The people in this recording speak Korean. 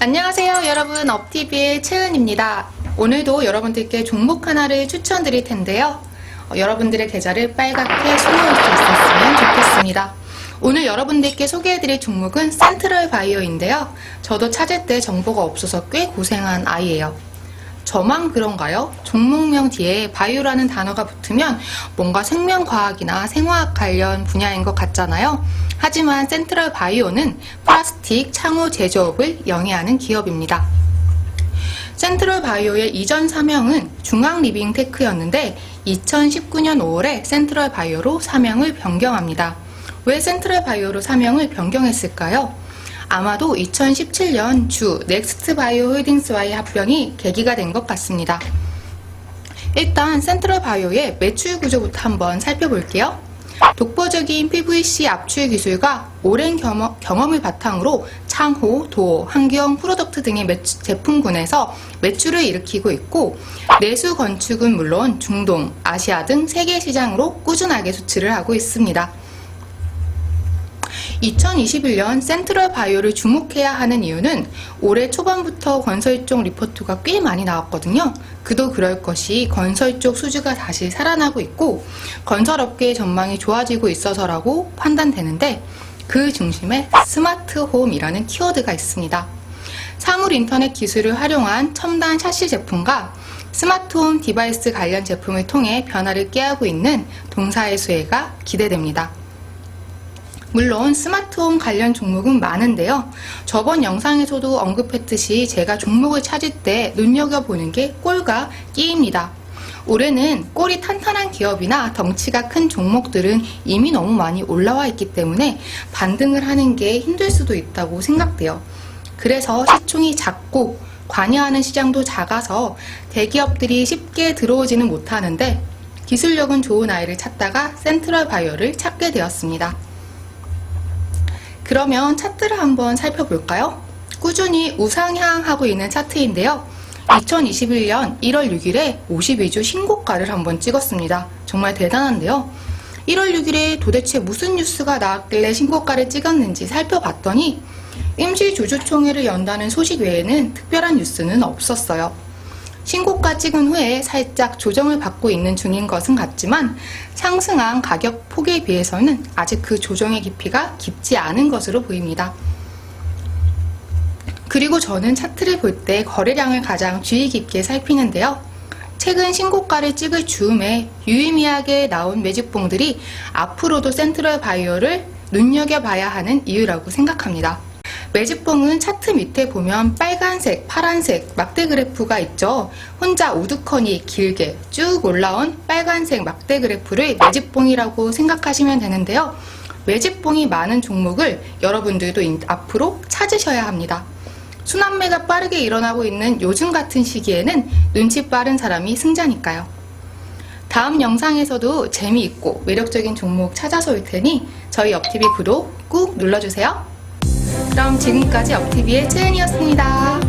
안녕하세요 여러분. 업TV의 채은입니다. 오늘도 여러분들께 종목 하나를 추천드릴 텐데요. 어, 여러분들의 계좌를 빨갛게 수놓을 수 있었으면 좋겠습니다. 오늘 여러분들께 소개해드릴 종목은 센트럴 바이오인데요. 저도 찾을 때 정보가 없어서 꽤 고생한 아이예요 저만 그런가요? 종목명 뒤에 바이오라는 단어가 붙으면 뭔가 생명과학이나 생화학 관련 분야인 것 같잖아요. 하지만 센트럴 바이오는 플라스틱 창호 제조업을 영위하는 기업입니다. 센트럴 바이오의 이전 사명은 중앙 리빙 테크였는데 2019년 5월에 센트럴 바이오로 사명을 변경합니다. 왜 센트럴 바이오로 사명을 변경했을까요? 아마도 2017년 주 넥스트 바이오 홀딩스와의 합병이 계기가 된 것 같습니다. 일단 센트럴 바이오의 매출 구조부터 한번 살펴볼게요. 독보적인 PVC 압출 기술과 오랜 경험, 경험을 바탕으로 창호, 도어, 환경, 프로덕트 등의 매출- 제품군에서 매출을 일으키고 있고 내수 건축은 물론 중동, 아시아 등 세계 시장으로 꾸준하게 수출을 하고 있습니다. 2021년 센트럴 바이오를 주목해야 하는 이유는 올해 초반부터 건설 쪽 리포트가 꽤 많이 나왔거든요. 그도 그럴 것이 건설 쪽 수주가 다시 살아나고 있고 건설업계의 전망이 좋아지고 있어서라고 판단되는데 그 중심에 스마트 홈이라는 키워드가 있습니다. 사물 인터넷 기술을 활용한 첨단 샤시 제품과 스마트홈 디바이스 관련 제품을 통해 변화를 꾀하고 있는 동사의 수혜가 기대됩니다. 물론 스마트홈 관련 종목은 많은데요. 저번 영상에서도 언급했듯이 제가 종목을 찾을 때 눈여겨보는 게 꼴과 끼입니다. 올해는 꼴이 탄탄한 기업이나 덩치가 큰 종목들은 이미 너무 많이 올라와 있기 때문에 반등을 하는 게 힘들 수도 있다고 생각돼요. 그래서 시총이 작고 관여하는 시장도 작아서 대기업들이 쉽게 들어오지는 못하는데 기술력은 좋은 아이를 찾다가 센트럴 바이오를 찾게 되었습니다. 그러면 차트를 한번 살펴볼까요? 꾸준히 우상향하고 있는 차트인데요. 2021년 1월 6일에 52주 신고가를 한번 찍었습니다. 정말 대단한데요. 1월 6일에 도대체 무슨 뉴스가 나왔길래 신고가를 찍었는지 살펴봤더니 임시주주총회를 연다는 소식 외에는 특별한 뉴스는 없었어요. 신고가 찍은 후에 살짝 조정을 받고 있는 중인 것은 같지만 상승한 가격 폭에 비해서는 아직 그 조정의 깊이가 깊지 않은 것으로 보입니다. 그리고 저는 차트를 볼 때 거래량을 가장 주의 깊게 살피는데요. 최근 신고가를 찍을 즈음에 유의미하게 나온 매집봉들이 앞으로도 센트럴 바이오를 눈여겨봐야 하는 이유라고 생각합니다. 매집봉은 차트 밑에 보면 빨간색, 파란색 막대 그래프가 있죠. 혼자 우두커니 길게 쭉 올라온 빨간색 막대 그래프를 매집봉이라고 생각하시면 되는데요. 매집봉이 많은 종목을 여러분들도 인- 앞으로 찾으셔야 합니다. 순환매가 빠르게 일어나고 있는 요즘 같은 시기에는 눈치 빠른 사람이 승자니까요. 다음 영상에서도 재미있고 매력적인 종목 찾아서 올 테니 저희 업TV 구독 꾹 눌러주세요. 그럼 지금까지 업TV의 채은이었습니다.